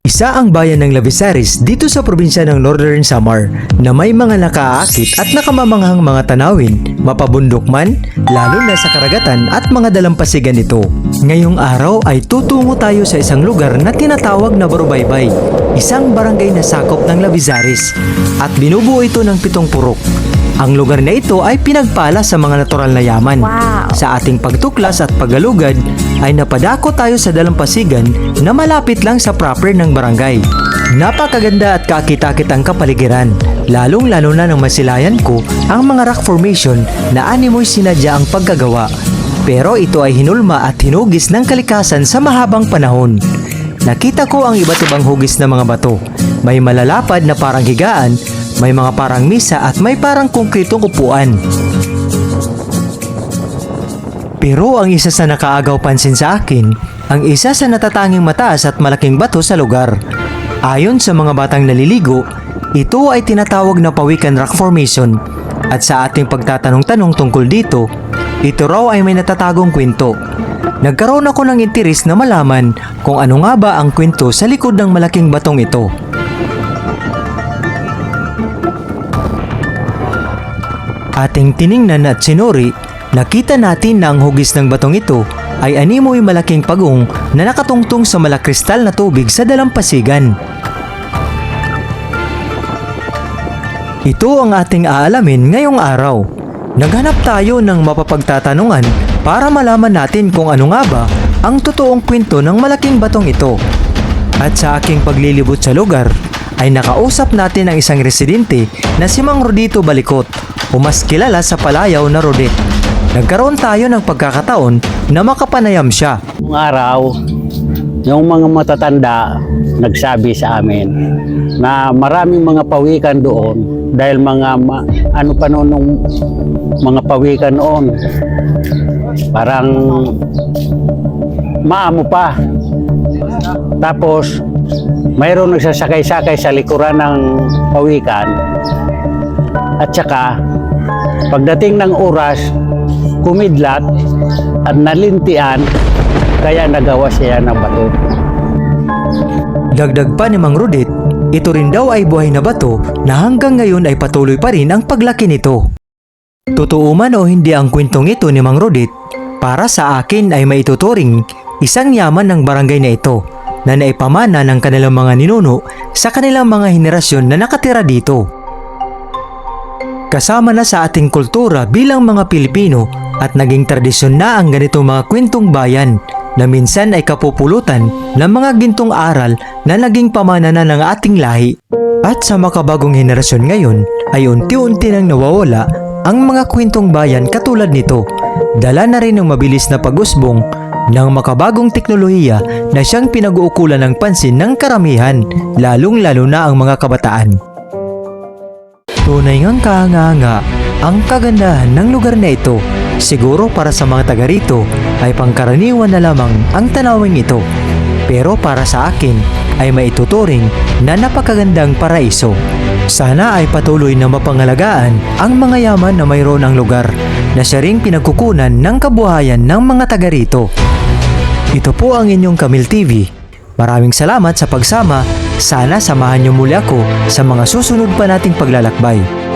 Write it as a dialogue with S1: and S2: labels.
S1: Isa ang bayan ng Lavisaris dito sa probinsya ng Northern Samar na may mga nakaakit at nakamamanghang mga tanawin, mapabundok man, lalo na sa karagatan at mga dalampasigan nito. Ngayong araw ay tutungo tayo sa isang lugar na tinatawag na Barubaybay, isang barangay na sakop ng Lavisaris at binubuo ito ng pitong purok. Ang lugar na ito ay pinagpala sa mga natural na yaman.
S2: Wow.
S1: Sa ating pagtuklas at paggalugad ay napadako tayo sa dalampasigan na malapit lang sa proper ng barangay. Napakaganda at kakita-kit ang kapaligiran, lalong-lalo na nang masilayan ko ang mga rock formation na animoy sinadya ang pagkagawa. Pero ito ay hinulma at hinugis ng kalikasan sa mahabang panahon. Nakita ko ang iba't ibang hugis ng mga bato. May malalapad na parang higaan, may mga parang misa at may parang konkretong upuan. Pero ang isa sa nakaagaw pansin sa akin, ang isa sa natatanging mataas at malaking bato sa lugar. Ayon sa mga batang naliligo, ito ay tinatawag na Pawikan Rock Formation. At sa ating pagtatanong-tanong tungkol dito, ito raw ay may natatagong kwento. Nagkaroon ako ng interes na malaman kung ano nga ba ang kwento sa likod ng malaking batong ito. Ating tiningnan at sinuri, nakita natin na ang hugis ng batong ito ay animoy malaking pagong na nakatungtong sa malakristal na tubig sa dalampasigan. Ito ang ating aalamin ngayong araw. Naghanap tayo ng mapapagtatanungan para malaman natin kung ano nga ba ang totoong kwento ng malaking batong ito. At sa aking paglilibot sa lugar, ay nakausap natin ang isang residente na si Mang Rodito Balikot o mas kilala sa palayaw na Rodet. Nagkaroon tayo ng pagkakataon na makapanayam siya.
S3: Nung araw, yung mga matatanda nagsabi sa amin na maraming mga pawikan doon dahil mga ma- ano pa noon nung mga pawikan noon parang maamo pa tapos mayroon nagsasakay-sakay sa likuran ng pawikan at saka pagdating ng oras kumidlat at nalintian kaya nagawa siya ng bato.
S1: Dagdag pa ni Mang Rodet, ito rin daw ay buhay na bato na hanggang ngayon ay patuloy pa rin ang paglaki nito. Totoo man o hindi ang kwentong ito ni Mang Rodet, para sa akin ay maituturing isang yaman ng barangay na ito na naipamana ng kanilang mga ninuno sa kanilang mga henerasyon na nakatira dito. Kasama na sa ating kultura bilang mga Pilipino at naging tradisyon na ang ganitong mga kwentong bayan na minsan ay kapupulutan ng mga gintong aral na naging pamana na ng ating lahi. At sa makabagong henerasyon ngayon ay unti-unti nang nawawala ang mga kwentong bayan katulad nito. Dala na rin ng mabilis na pag-usbong ng makabagong teknolohiya na siyang pinag-uukulan ng pansin ng karamihan, lalong-lalo na ang mga kabataan. Tunay ngang kahanga ang kagandahan ng lugar na ito. Siguro para sa mga taga rito ay pangkaraniwan na lamang ang tanawing ito. Pero para sa akin ay maituturing na napakagandang paraiso. Sana ay patuloy na mapangalagaan ang mga yaman na mayroon ang lugar na siya ring pinagkukunan ng kabuhayan ng mga taga rito. Ito po ang inyong Kamil TV. Maraming salamat sa pagsama. Sana samahan niyo muli ako sa mga susunod pa nating paglalakbay.